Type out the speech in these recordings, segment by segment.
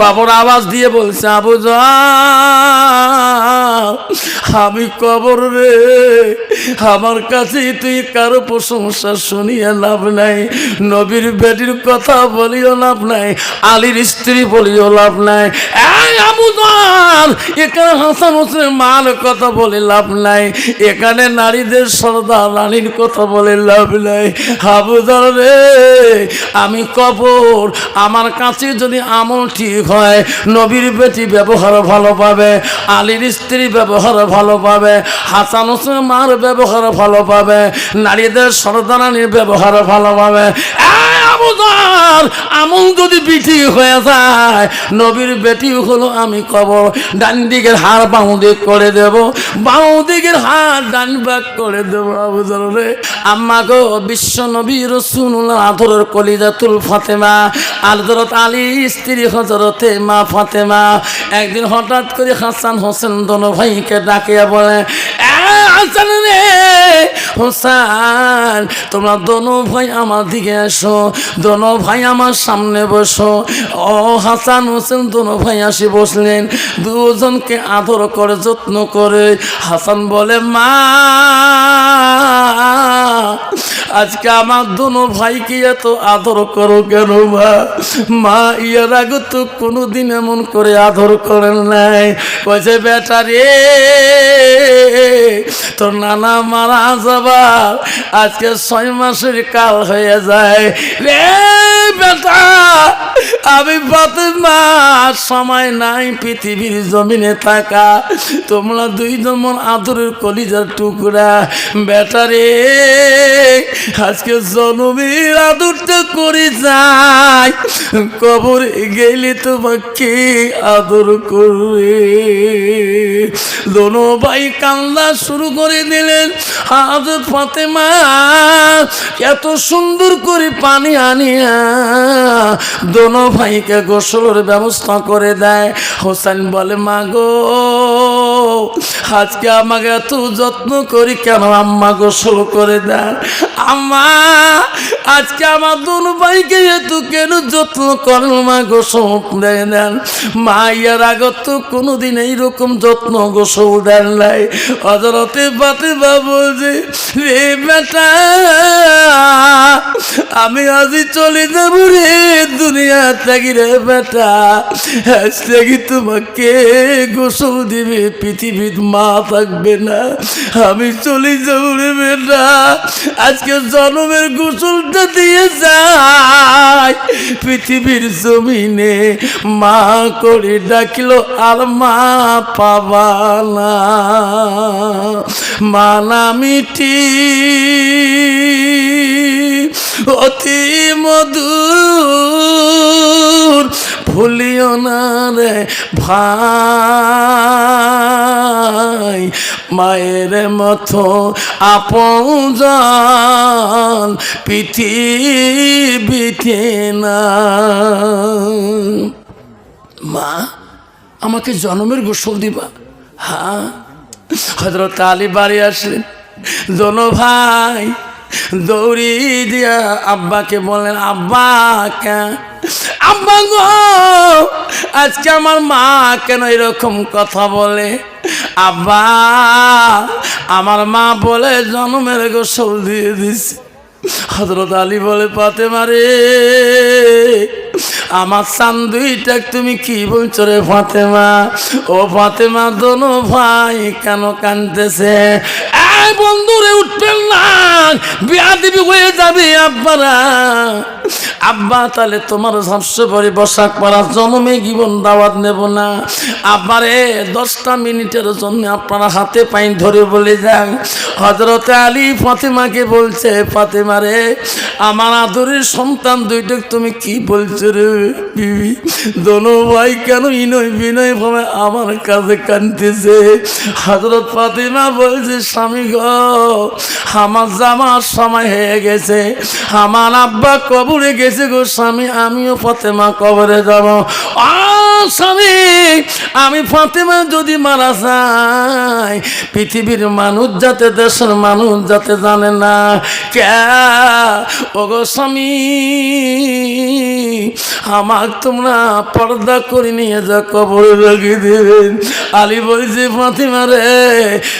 কবর আওয়াজ দিয়ে বলছে, আবু আমি কবর রে, আমার কাছে তুই কারও প্রশংসা শুনিয়ে লাভ নাই। নবীর বেটির কথা বলিও লাভ নাই, আলীর স্ত্রী বলিও লাভ নাই। এখানে হাসান হোসেনের মার কথা বলে লাভ নাই, এখানে নারীদের সর্দার রানীর কথা বলে লাভ নাই। জান রে, আমি কবর, আমার কাছে যদি আমল ঠিক হয়, নবীর বেটি ব্যবহার ভালো পাবে, আলীর স্ত্রী ব্যবহার ভালো পাবে, হাসান হোসেন মার ব্যবহার ভালো পাবে, নারীদের সরদারানির ব্যবহার ভালো পাবে। এই আমল যদি বিটি হয়ে যায়, নবীর বেটি হলো আমি কবর। ডান দিকের হার বাউ দিক করে দেব বাউ দিকের হার ডান বাক করে দেব, আবু জান রে আম্মা গো, বিশ্ব নবী রসুল্লাহ আদরের কলিজাতুল ফাতেমা আলদরত আলী, স্ত্রী হজরতে মা ফাতেমা। একদিন হঠাৎ করে হাসান হোসেন দোনো ভাইকে ডাকিয়া বলে "এ হাসান রে। হোসান, তোমরা দোনো ভাই আমার দিকে এসো, দোনো ভাই আমার সামনে বসো। ও হাসান হোসেন, দোনো ভাই আসি বসলেন, দুজনকে আদর করে, যত্ন করে। হাসান বলে, মা আজকে আমার দুনো ভাইকে এত আদর করো কেন মা? মা, ইয়ার আগে তো কোনোদিন এমন করে আদর করেন নাই। কয়েছে বেটা রে, তোর নানা মারা যাবার। আজকে ছয় মাসের কাল হয়ে যায়। রে সময় নাই পৃথিবীর জমিনে থাকা। তোমরা দুই জমন আদরের কলিজার টুকরা। বেটা রে, আজকে জনমের আদরটা করে যাই। কবর গেলে তোমাকে আদর করবে। দোনো ভাই কান্না শুরু করে দিলেন। আজ ফাতেমা, এত সুন্দর করে পানি আনিয়া দোনো ভাইকে গোসলের ব্যবস্থা করে দেয়। হোসেন বলে মা গো আজকে আমাকে এত যত্ন করি কেন আম্মা গোসল করে দেন? আম্মা, আজকে আমার দোনো ভাইকে এত কেন যত্ন করেন? মা গোসল দেয় দেন। মা, ইয়ার আগত তো কোনোদিন এইরকম যত্ন গোসল দেন নাই। অজরতে পাতে বাবু যে রে বেটা, আমি আজই চলে যাব রে দুনিয়া থাকি রে বেটা। আজ থেকে তোমাকে গোসল দিবে, পৃথিবীর মা থাকবে না। আমি চলে যাব বেটা, আজকে জন্মের গোসলটা দিয়ে যাই। পৃথিবীর জমিনে মা করে ডাকিল, আর মা পাবা না। মানা মিটি অতি মধুর। ভুলিও না রে ভাই, মায়ের মতো আপন পৃথিবীতে না মা, আমাকে জন্মের গোসল দিবা। হ্যাঁ? হজরত আলী বাড়ি আসলেন। দোনো ভাই দৌড়ি দিয়া আব্বাকে বললেন, আব্বা আব্বা গো, আজকে আমার মা কেন এরকম কথা বলে? আব্বা, আমার মা বলে জন্মের গোসল দিয়ে দিছে। হজরত আলী বলে পাতে মারে আমার চান দুইটা তুমি কি বলছো রে ফাতেমা? ও ফাতেমা, দোনো ভাই কেন কানতেছে এই বন্ধুরে উঠবেন না। বিয়া দিবি হয়ে যাবে আব্বারা। আব্বা, তাহলে তোমার ঝাপসে পরে বসাক পাড়া জন্মে জীবন দাওয়াত নেব না। আব্বারে, দশটা মিনিটের জন্য আপনারা হাতে পাইন ধরে বলে যান। হজরতে আলী ফাতেমাকে বলছে, ফাতেমা রে, আমার আদরের সন্তান দুইটা তুমি কি বলছো রে বিবি? দোনো ভাই কেন ইনয় বিনয় ভাবে আমার কাছে কানতেছে হজরত ফাতেমা বলছে, স্বামী গ, আমার জামার সময় হয়ে গেছে। আমার আব্বা কবরে গেছে গো, স্বামী, আমিও ফতেমা কবরে যাব। স্বামী, আমি ফাতেমা যদি মারা যায় পৃথিবীর মানুষ যাতে, দেশের মানুষ যাতে জানে না। কে ওগো স্বামী আমার তোমরা পর্দা করে নিয়ে যা কবরে লাগিয়ে দেবেন আলী বলছে, ফাতেমা রে,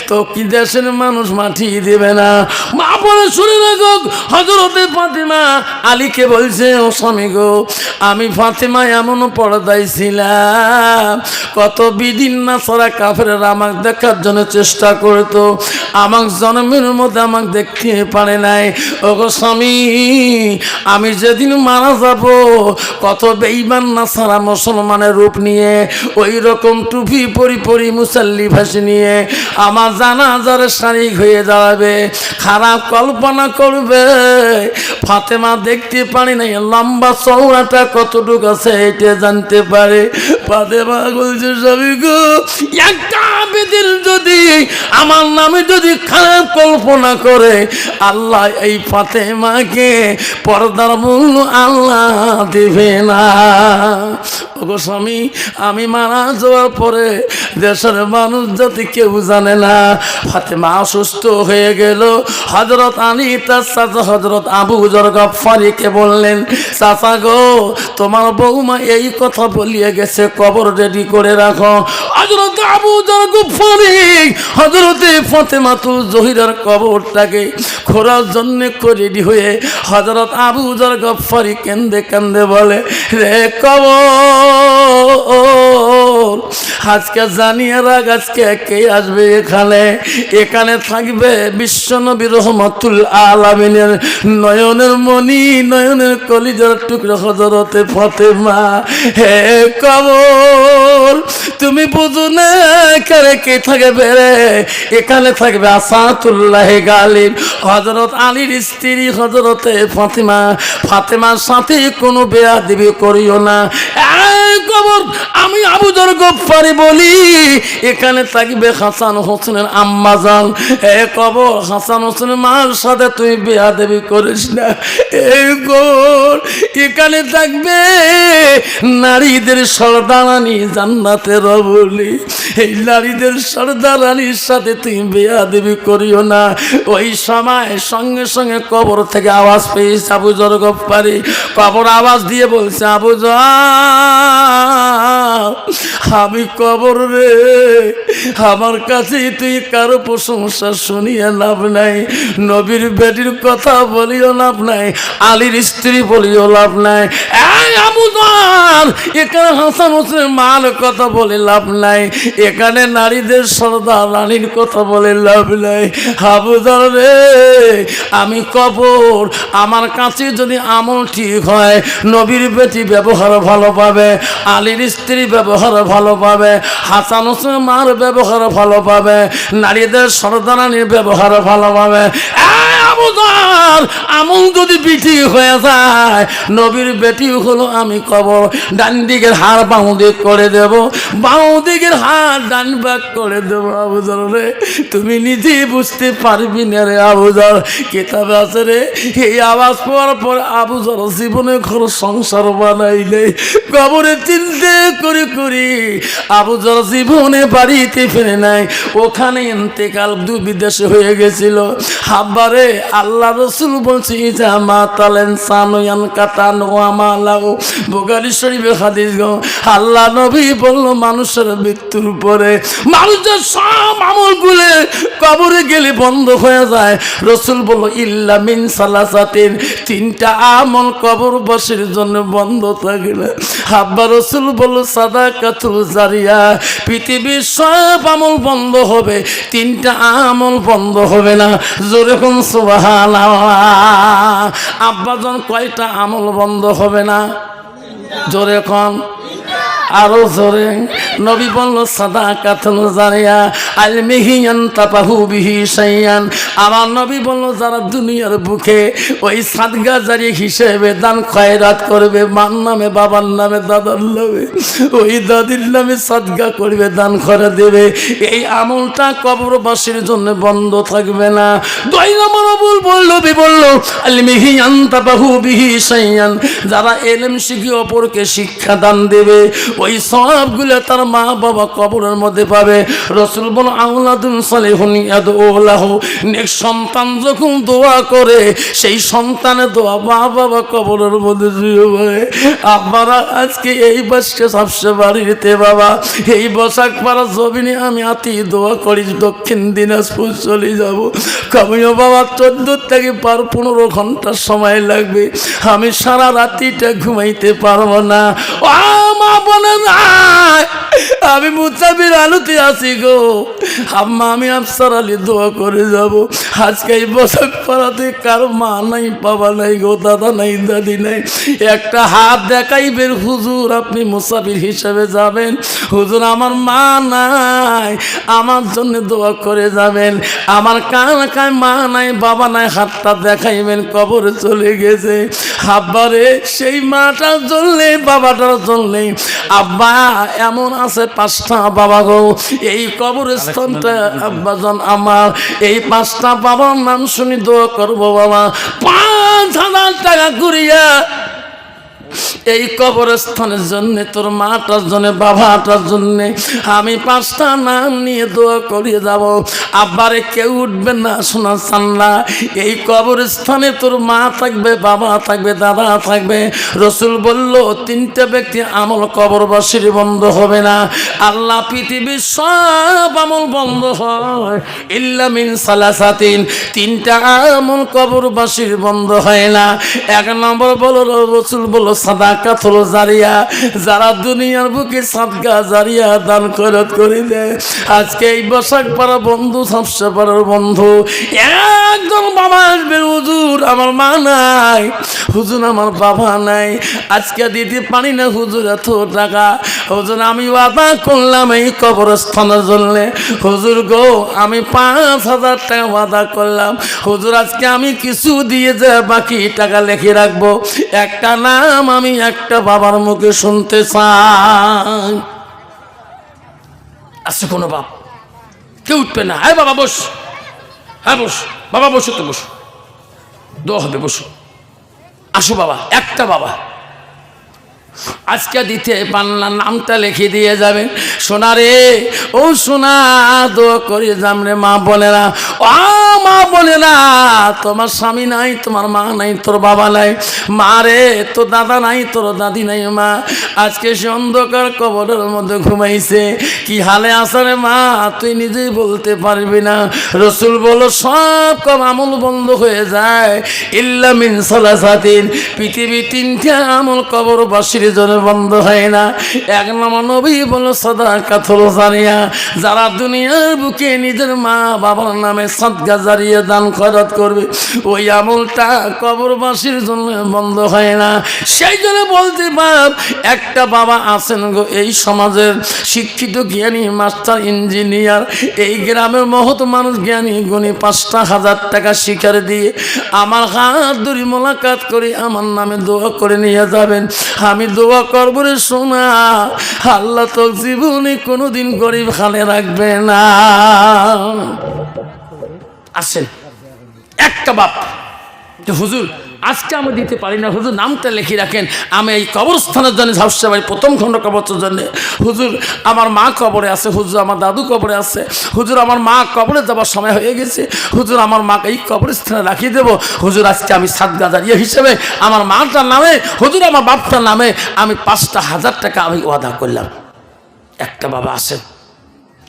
তো কি দেশের মানুষ মাটি দেবে না। মা বলে, শুনে রাখো হজরতে ফাতেমা আলীকে বলছে, ও স্বামী গো, আমি ফাতেমা এমন পর্দায় ছিলাম। কত বিদিন না সারা কাফের আমাক দেখার জন্য চেষ্টা করতো। আমাক জন্মের মধ্যে আমাক দেখতে পারে নাই। ও গো স্বামী, আমি যেদিন মারা যাব, কত বেইমান না সারা মুসলমানের রূপ নিয়ে, ওই রকম টুপি পরি পরি মুসাল্লি ভাসি নিয়ে, আমার জানাজার শারিক হয়ে দাঁড়াবে খারাপ কল্পনা করবে। ফাতেমা দেখতে পারি নাই, লম্বা চৌড়াটা কতটুকু আছে এটা জানতে পারে। ফাতেমা বলছে সবই গো, একটা বেদিন যদি আমার নামে যদি খারাপ কল্পনা করে, আল্লাহ এই ফাতেমাকে পর্দার মূল্য আল্লাহ দেবে না। ওগো স্বামী, আমি মারা যাওয়ার পরে দেশের মানুষ যাতে কেউ জানে না, ফাতেমা অসুস্থ হয়ে গেল। হজরত আলী, তার চাচা হজরত আবু জর গফারিকে বললেন, চাচা গো, তোমার বৌমা এই কথা বলিয়ে গেছে, কবর রেডি করে রাখো। হজরত আবু জর গফারি হজরতে ফাতেমা তু জহিরার কবরটাকে খোরার জন্য রেডি হয়ে হজরত আবু জর গফারি কেন্দে কেন্দে বলে, রে কবর আজকে জানিয়ে রাখ, আজকে কে আসবে এখানে? এখানে থাকবে বিশ্বনবী রহমতুল আলামিনের নয়নের মণি, নয়নের কলিজার টুকরো হজরতে ফতেমা। হে কবর, তুমি বুঝো না এখানে কে থাকবে রে? এখানে থাকবে আসাতুল্লাহ গালিব। হজরত আলীর স্ত্রী হজরতে ফাতেমা। ফাতেমার সাথে কোনো বেয়া দিবি করিও না। কবর গফারি বলি, এখানে থাকবে হাসান হোসেনের আম্মাজান এ কবর, হাসান হোসেনের মার সাথে তুই বিয়া দেবী করিস না। এই কবর এখানে থাকবে নারীদের সর্দারানি জান্নাতের বলি। এই নারীদের সর্দারানির সাথে তুই বিয়া দেবী করিও না। ওই সময় সঙ্গে সঙ্গে কবর থেকে আওয়াজ পেয়েছে আবু জর গফারি। কবর আওয়াজ দিয়ে বলছে, আবু জর আমি কবর রে, আমার কাছে তুই কারও প্রশংসা শুনিয়ে লাভ নাই। নবীর বেটির কথা বলিও লাভ নাই, আলীর স্ত্রী বলিও লাভ নাই। এখানে হাসান হোসেন মার কথা বলে লাভ নাই। এখানে নারীদের সর্দার রানীর কথা বলে লাভ নাই। আবুদার রে, আমি কবর, আমার কাছে যদি আমল ঠিক হয়, নবীর বেটি ব্যবহার ভালো পাবে, আলীর স্ত্রী ব্যবহার ভালো পাবে হাসান হোসেন মার ব্যবহার ভালো পাবে নারীদের সরদারানির ব্যবহার ভালো পাবে। আবুদার আমল যদি বিটি হয়ে যায়, নবীর বেটি হলো আমি কবর, ডান দিকের হার বাউ দিক করে দেব বাউ দিকের হার ডান বাক করে দেব আবুদার রে, তুমি নিজেই বুঝতে পারবি না রে আবুদার কিতাবে আছে রে, এই আওয়াজ পাওয়ার পর আবুদার জীবনে ঘর সংসার বানাইলে, কবরে চিনতে করে করি আবুদার জীবনে বাড়িতে ফিরে নাই, ওখানে ইন্তেকাল দু বিদেশে হয়ে গেছিল। হাব্বারে আল্লাহ রসুল বলছি যা মা তালেন সানুয়ান কাতা নোয়া মালাও বোগারি শরীফে হাদিস, গো, আল্লাহ নবী বলল, মানুষের মৃত্যুর পরে মানুষের সব আমল গুলে কবরে গেলে বন্ধ হয়ে যায়। রসুল বলল, ইল্লা মিন সালাসাতিন, তিনটা আমল কবর বসের জন্য বন্ধ থাকে না হাব্বা রসুল বলল সাদা কাতুল জারিয়া, পৃথিবীর সব আমল বন্ধ হবে, তিনটা আমল বন্ধ হবে না। জোরে কোন আব্বাজন কয়টা আমল বন্ধ হবে না? জোরে কন। আরও জোরে। নবী বলল সাদা কাতল জারিয়া আল মিহিয়ান তাপাহু বিহি সাইয়ান আমার নবী বলল, যারা দুনিয়ার বুকে ওই সাদগা জারি হিসেবে দান খয়রাত করবে, মার নামে, বাবার নামে, দাদার নামে, ওই দাদির নামে সাদগা করবে, দান করে দেবে। এই আমলটা কবরবাসীর জন্য বন্ধ থাকবে না। দুই নম্বর বল বলল বি বলল আল মিহিয়ান তাপাহু বিহি সাইয়ান যারা এলেম শিখি অপরকে শিক্ষা দান দেবে, ওই সবগুলো তার মা বাবা কবরের মধ্যে পাবে। রসুল বল আউলাদুন সালেহুন ইয়াদউলাহ নেক সন্তান যখন দোয়া করে, সেই সন্তানের দোয়া মা বাবা কবরের মধ্যে শুয়ে আপনারা আজকে এই বাসকে সবসে বাড়িতে বাবা, এই বসাক পাড়া জমিনে আমি আতি দোয়া করি, দক্ষিণ দিনাজপুর চলে যাব। কামিও বাবা, চোদ্দ থেকে পার পনেরো ঘণ্টা সময় লাগবে। আমি সারা রাতিটা ঘুমাইতে পারব না। মা না আমি মুসাফির আলুতে আছি গো। আম্মা, আমি আফসার আলী দোয়া করে যাব। আজকে এই বছর পাড়াতে কারও মা নাই, বাবা নাই গো, দাদা নাই, দাদি নাই। একটা হাত দেখাইবেন হুজুর আপনি মুসাফির হিসেবে যাবেন। হুজুর, আমার মা নাই, আমার জন্য দোয়া করে যাবেন। আমার কান কায় মা নাই, বাবা নাই, হাতটা দেখাইবেন, কবরে চলে গেছে। আব্বারে সেই মাটার জন্যে, বাবাটার জন্যে। আব্বা, এমন আছে পাঁচটা বাবা গো। এই কবরস্থানটা আব্বাজান আমার। এই পাঁচটা বাবার নাম শুনি দোয়া করব বাবা। পাঁচ হাজার টাকা ঘুরিয়া এই কবরস্থানের জন্য, তোর মাটার জন্য, বাবাটার জন্য আমি পাঁচটা নাম নিয়ে দোয়া করিয়ে যাব। আব্বারে কেউ উঠবে না শোনা চান্না এই কবরস্থানে তোর মা থাকবে, বাবা থাকবে, দাদা থাকবে। রসুল বলল, তিনটা ব্যক্তি আমল কবরবাসীর বন্ধ হবে না। আল্লাহ পৃথিবীর সব আমল বন্ধ হয়। ইল্লামিন সালাসাতিন, তিনটা আমল কবরবাসীর বন্ধ হয় না। এক নম্বর বলো, রসুল বলো সাদা কাতল জারিয়া, যারা দুনিয়ার বুকে সাদগা জারিয়া দান করত করে দেয়। আজকে এই বসাক পাড়া বন্ধু সবসে পাড়ার বন্ধু, একজন বাবা আসবে, হুজুর আমার মা নাই, হুজুর আমার বাবা নাই। আজকে দিতে পারি না, হুজুর এত টাকা। হুজুর, আমি বাবা করলাম এই কবরস্থানের জন্য। হুজুর গো, আমি পাঁচ হাজার টাকা ওয়াদা করলাম। হুজুর, আজকে আমি কিছু দিয়ে যে বাকি টাকা লিখে রাখব। একটা নাম আমি একটা বাবার মুখে শুনতে চাই। আছে কোনো বাপ? কেউ উঠবে না। হ্যাঁ বাবা, বস। হ্যাঁ বস। বাবা বসো তো, বসো। দোয়া হবে, বসো। আসো বাবা, একটা বাবা। আজকে দিতে পান্নার নামটা লিখে দিয়ে যাবেন সোনা রে, ও সোনা, দোয়া করে যাম রে মা বোনেরা। ও মা বোনেরা, তোমার স্বামী নাই, তোমার মা নাই, তোর বাবা নাই। মা রে, তোর দাদা নাই, তোর দাদি নাই মা। আজকে সে অন্ধকার কবরের মধ্যে ঘুমাইছে। কি হালে আসারে মা, তুই নিজেই বলতে পারবি না। রসুল বলো সব কম আমল বন্ধ হয়ে যায়। ইল্লা মিন সালাসাতিন। পৃথিবী তিনটে আমল কবরবাসীর জন্য বন্ধ হয় না। এক নম্বর নবী বলো সদা কাথল যারা দুনিয়ার বুকে নিজের মা বাবার নামে সদগা জারিয়ে দান খরচ করবে, ওই আমলটা কবরবাসীর জন্য বন্ধ হয় না। সেই জন্য বলতে পার, একটা বাবা আছেন গো এই সমাজের শিক্ষিত জ্ঞানী, মাস্টার ইঞ্জিনিয়ার। এই গ্রামের মহৎ মানুষ জ্ঞানী, গুণী পাঁচটা হাজার টাকা শিকার দিয়ে আমার হাত ধরি মোলাকাত করে আমার নামে দোয়া করে নিয়ে যাবেন। আমি দোয়া করব রে শোনা আল্লাহ তো জীবনে কোনোদিন গরিব খালে রাখবে না। আসেন, একটা বাপ হুজুর আজকে আমি দিতে পারি না। হুজুর, নামটা লিখে রাখেন। আমি এই কবরস্থানের জন্য ঝাপসা বাড়ি প্রথম খণ্ড কবরের জন্য। হুজুর, আমার মা কবরে আছে, হুজুর, আমার দাদু কবরে আছে। হুজুর, আমার মা কবরে যাবার সময় হয়ে গেছে। হুজুর, আমার মাকে এই কবরস্থানে রাখিয়ে দেবো। হুজুর, আজকে আমি সাত গাজার ইয়ে হিসেবে আমার মাটার নামে, হুজুর, আমার বাপটার নামে আমি পাঁচটা হাজার টাকা আমি ওয়াদা করলাম। একটা বাবা আসেন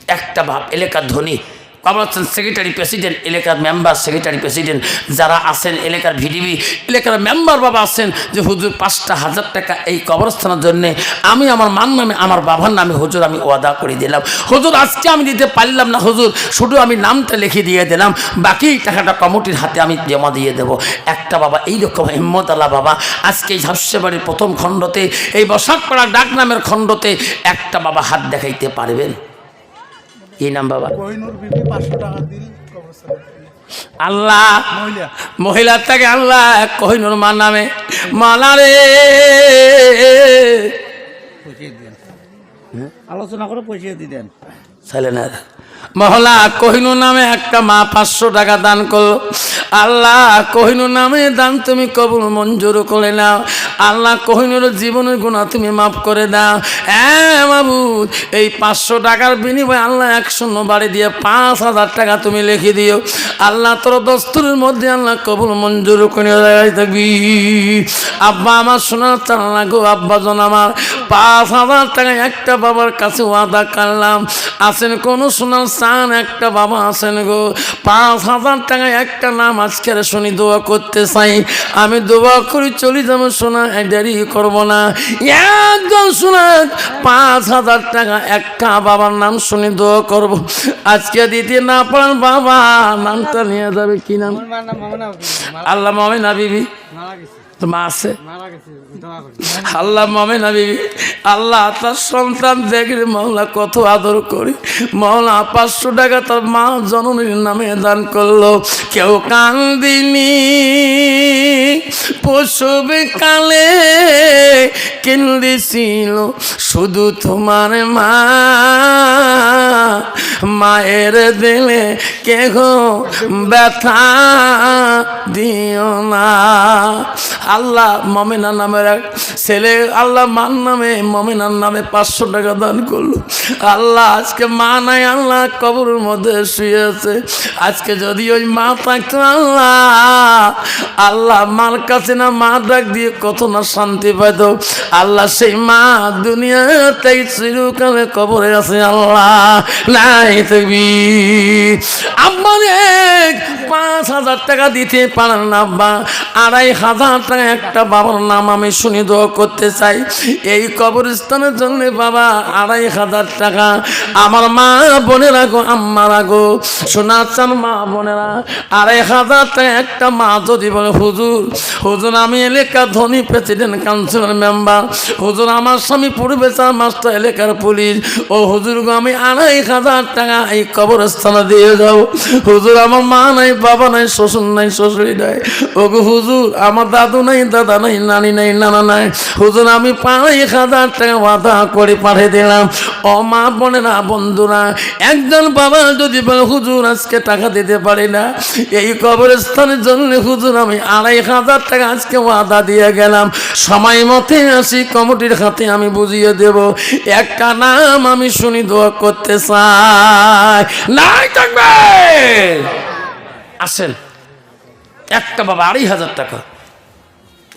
একটা বাপ, এলাকার ধনী। কমলাচ্ছেন সেক্রেটারি প্রেসিডেন্ট এলাকার মেম্বার সেক্রেটারি প্রেসিডেন্ট যারা আছেন এলাকার ভিডিবি এলাকার মেম্বার বাবা আছেন যে হুজুর পাঁচটা হাজার টাকা এই কবরস্থানের জন্য আমি আমার মান নামে, আমার বাবার নামে হুজুর আমি ওয়াদা করে দিলাম। হুজুর, আজকে আমি দিতে পারলাম না হুজুর, শুধু আমি নামটা লিখে দিয়ে দিলাম, বাকি টাকাটা কমিটির হাতে আমি জমা দিয়ে দেব। একটা বাবা, এইরকম হিম্মত আল্লাহ বাবা, আজকে এই ঝাপসেবাড়ির প্রথম খণ্ডতে, এই বসাকপাড়া ডাক নামের খণ্ডতে একটা বাবা হাত দেখাইতে পারবেন। এই নাম বাবা আল্লাহ মহিলা। মহিলার থেকে আল্লাহ কহিনুর মা নামে। মালা রে। আলোচনা করে পৌঁছিয়ে দিতেন। সাইলেনার মহলা কহিনুর নামে একটা মা পাঁচশো টাকা দান করল। আল্লাহ কহিনুর নামে দান তুমি কবুল মঞ্জুর করে নাও। আল্লাহ কহিনুর জীবনের গুণা তুমি মাফ করে দাও। হ্যাঁ বাবুদ এই পাঁচশো টাকার বিনিময়ে আল্লাহ এক শূন্য বাড়ি দিয়ে পাঁচ হাজার টাকা তুমি লিখে দিও। আল্লাহ তোর দস্তুরের মধ্যে আল্লাহ কবুল মঞ্জুর করে থাকবি আব্বা আমার শোনার চাল্লা গো, আব্বা জন আমার। পাঁচ হাজার টাকা একটা বাবার কাছে ওয়াদা করলাম। আছেন কোন সোনার চান একটা বাবা আছেন গো। পাঁচ হাজার টাকা একটা নাম আজকের শুনি দোয়া করতে চাই। আমি দোয়া করি চলি যাব শোনা দেরি করব না। একজন শোনা পাঁচ হাজার টাকা একটা বাবার নাম শুনি দোয়া করব। আজকে দিতে না পারেন বাবা নামটা নিয়ে যাবে কি নাম? আল্লাহ মামিনা বিবি। তো মা আছে আল্লাহ বিবি আল্লাহ তার সন্তান দেখলে মাওলা কত আদর করি। মাওলা পাঁচশো টাকা তার মা জননীর নামে দান করল। কেউ কান্দিনি পশুবে কালে কেন্দ্রেছিল শুধু তোমার মা। মায়ের দিলে কেহ ব্যথা দিও না। আল্লাহ মমিনার নামের এক ছেলে আল্লাহ মান নামে মমিনার নামে পাঁচশো টাকা দান করল। আল্লাহ আজকে মা নাই, আল্লাহ কবরের মধ্যে শুয়েছে। আজকে যদি ওই মা থাকতো, আল্লাহ আল্লাহ মার কাছে না মা ডাক দিয়ে কত না শান্তি পাইত। আল্লাহ সেই মা দুনিয়াতেই চিরকালে কবরে আছে, আল্লাহ নাই তুমি। আমার পাঁচ হাজার টাকা দিতে পারেন না বা আড়াই হাজার টাকা একটা বাবার নাম আমি শুনি দোয়া করতে চাই। এই কবরস্থানের জন্য বাবা আড়াই হাজার টাকা। আমার মা বোনেরা গো, আম্মারা গো, শোনা চান মা বোনেরা, আড়াই হাজার টাকা একটা মা যদি বলে, হুজুর হুজুর, আমি এলাকা ধনী প্রেসিডেন্ট কাউন্সিলর মেম্বার হুজুর, আমার স্বামী পূর্বে চার মাস্টার এলাকার পুলিশ ও হুজুর গো, আমি আড়াই হাজার টাকা এই কবরস্থানে দিয়ে যাব হুজুর, আমার মা নাই, বাবা নাই, শ্বশুর নাই শ্বশুরি নাই। ও হুজুর, আমার দাদু নাই, দাদা নাই, নানি নাই, নানা নাই। হুজুর, আমি পাঁচ হাজার টাকা বাধা করে পাঠিয়ে দিলাম। ও মা বোনেরা, বন্ধুরা, একজন বাবা যদি বলে, হুজুর, আজকে টাকা দিতে পারি না। এই কবরস্থানের জন্য হুজুর, আমি আড়াই হাজার টাকা আজকে ওয়াদা দিয়ে গেলাম। সময় মতে আসি, কমিটির হাতে আমি বুঝিয়ে দেব, একটা নাম আমি শুনি, দোয়া করতে চাই। নাই থাকবে! আসেন, একটা বাবা, আড়াই হাজার টাকা।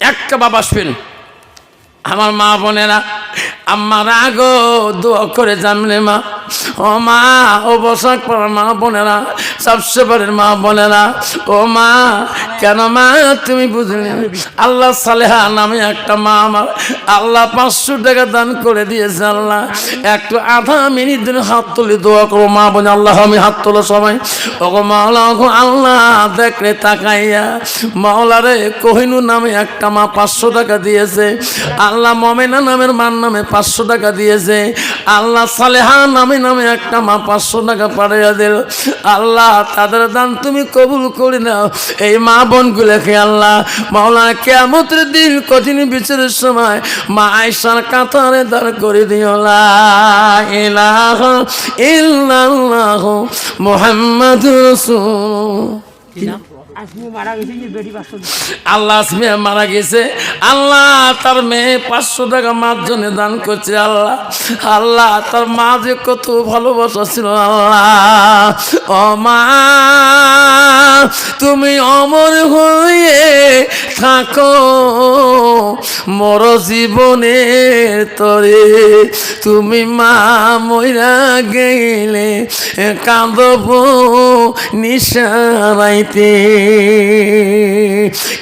একটা বাবা আসবেন আমার মা বোনেরা আমার আগো দোয়া করে জানলে মা। ও মা, ও বসাক পড়ার মা বোনেরা সবসে বাড়ির মা বোনেরা, ও মা, কেন মা, তুমি বুঝলে আল্লাহ সালেহা নামে একটা মা আমার, আল্লাহ পাঁচশো টাকা দান করে দিয়েছে আল্লাহ। একটু আধা মিনিট দিন হাত তুলে দোয়া করো মা বোন, আল্লাহ আমি হাত তোলো সবাই। ও গো মাওলা ও গো আল্লাহ দেখলে তাকাইয়া, মাওলা রে কোহিনু নামে একটা মা পাঁচশো টাকা দিয়েছে। আল্লাহ মমেনা নামের মার নামে পাঁচশো টাকা দিয়েছে। আল্লাহ সালেহা নামে নামে একটা মা পাঁচশো টাকা পাঠিয়ে দিল। আল্লাহ, তাদের দান তুমি কবুল করে নাও। এই মা বোনগুলোকে আল্লাহ? মাওলা কেমতের দিন কঠিন বিচারের সময় মা আয়সার কাতারে দাঁড় করে দিও। ইলাহা ইল্লাল্লাহু মুহাম্মাদুর কি নাম? আল্লাহ আসমি মারা গেছে। আল্লাহ তার মেয়ে পাঁচশো টাকা মার জন্য দান করছে, আল্লাহ। আল্লাহ তার মা যে কত ভালোবাসা ছিল, আল্লাহ। ও মা, তুমি অমর হয়ে থাকো, মর জীবনের তরে। তুমি মা মইরা গেলে কাঁদব নিশারাইতে।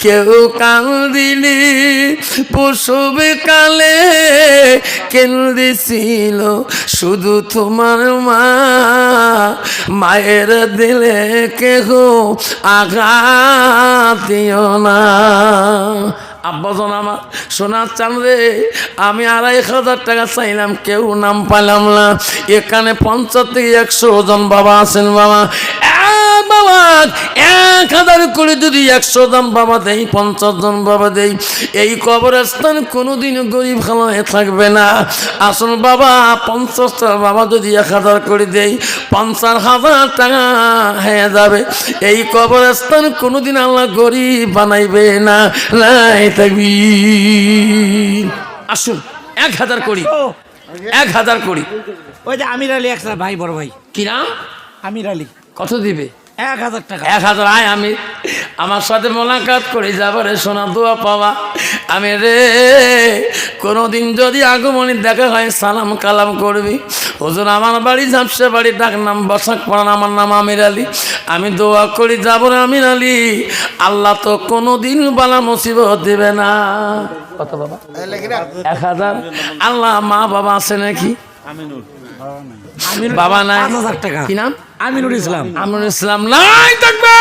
কেউ কান্দিনি প্রসবে কালে কেন্দ্রেছিল শুধু তোমার মা। মায়ের দিলে কেহ আঘাত না। আব্বাজন আমার, সোনার চান রে, আমি আড়াই হাজার টাকা চাইলাম, কেউ নাম পাইলাম না। এখানে পঞ্চাশ থেকে একশো জন বাবা আছেন বাবা। এক এক হাজার করে যদি একশো জন বাবা দেই পঞ্চাশ জন বাবা দেই এই কবরস্থান কোনোদিন গরিব খালায় থাকবে না। আসুন বাবা পঞ্চাশটা বাবা যদি এক হাজার করে দেই পঞ্চাশ হাজার টাকা হয়ে যাবে। এই কবরস্থান কোনোদিন আল্লাহ গরিব বানাইবে না। নাই থাকবি আসুন এক হাজার করি। এক হাজার করি। ওই যে আমির আলী একটা ভাই বড় ভাই। কিরাম আমির আলী। কত দিবে? এক হাজার টাকা। এক হাজার আয় আমি। আমার সাথে মোলাকাত করে যাবার সোনা দোয়া পাওয়া। আমি রে কোনোদিন যদি আগমনী দেখা হয় সালাম কালাম করবি। হুজুর আমার বাড়ি ঝাপসা বাড়ি ডাক নাম বসাক পড়ান আমার নাম আমির আলী। আমি দোয়া করি যাব রে আমির আলী। আল্লাহ তো কোনোদিন বালা মুসিবত দেবে না। কত বাবা? এক হাজার। আল্লাহ মা বাবা আছে নাকি? বাবা নাই? হাজার টাকা। কি নাম? আমিনুল ইসলাম। আমিনুল ইসলাম নাই থাকবে!